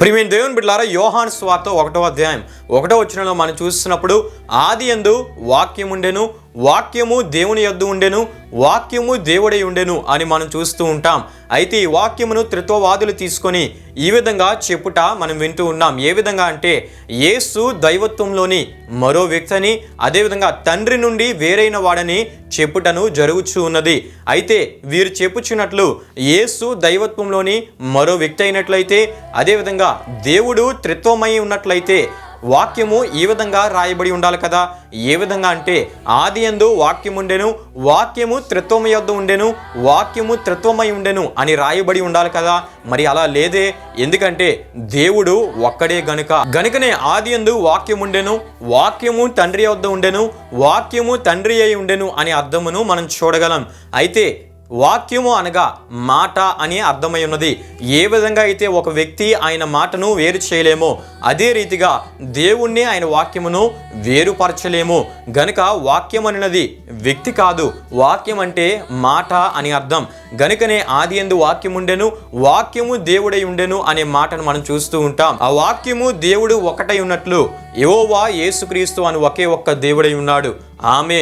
ప్రియమైన దేవుని బిడ్డలారా యోహాన్ స్వార్త ఒకటో అధ్యాయం ఒకటో వచ్చినలో మనం చూస్తున్నప్పుడు ఆది ఎందు వాక్యం ఉండెను వాక్యము దేవుని యొద్దు ఉండెను వాక్యము దేవుడై ఉండెను అని మనం చూస్తూ ఉంటాం. అయితే ఈ వాక్యమును త్రిత్వవాదులు తీసుకొని ఈ విధంగా చెప్పుట మనం వింటూ ఉన్నాం. ఏ విధంగా అంటే యేసు దైవత్వంలోని మరో వ్యక్తిని అదేవిధంగా తండ్రి నుండి వేరైన వాడని చెప్పుటను జరుగుచూ ఉన్నది. అయితే వీరు చెప్పుచున్నట్లు యేసు దైవత్వంలోని మరో వ్యక్తి అయినట్లయితే అదేవిధంగా దేవుడు త్రిత్వమై ఉన్నట్లయితే వాక్యము ఈ విధంగా రాయబడి ఉండాలి కదా? ఏ విధంగా అంటే ఆది ఎందు వాక్యం ఉండెను వాక్యము త్రిత్వమ యొద్ద ఉండెను వాక్యము త్రిత్వమై ఉండెను అని రాయబడి ఉండాలి కదా? మరి అలా లేదే. ఎందుకంటే దేవుడు ఒక్కడే గనుక. గనుకనే ఆది ఎందు వాక్యం ఉండెను వాక్యము తండ్రి వద్ద ఉండెను వాక్యము తండ్రి అయి ఉండెను అనే అర్థమును మనం చూడగలం. అయితే వాక్యము అనగా మాట అని అర్థమై ఉన్నది. ఏ విధంగా అయితే ఒక వ్యక్తి ఆయన మాటను వేరు చేయలేమో అదే రీతిగా దేవుణ్ణి ఆయన వాక్యమును వేరుపరచలేము. గనుక వాక్యం అన్నది వ్యక్తి కాదు వాక్యం అంటే మాట అని అర్థం. గనుకనే ఆది ఎందు వాక్యం ఉండెను వాక్యము దేవుడై ఉండెను అనే మాటను మనం చూస్తూ ఉంటాం. ఆ వాక్యము దేవుడు ఒకటై ఉన్నట్లు యోవా యేసుక్రీస్తు అని ఒకే ఒక్క దేవుడై ఉన్నాడు. ఆమె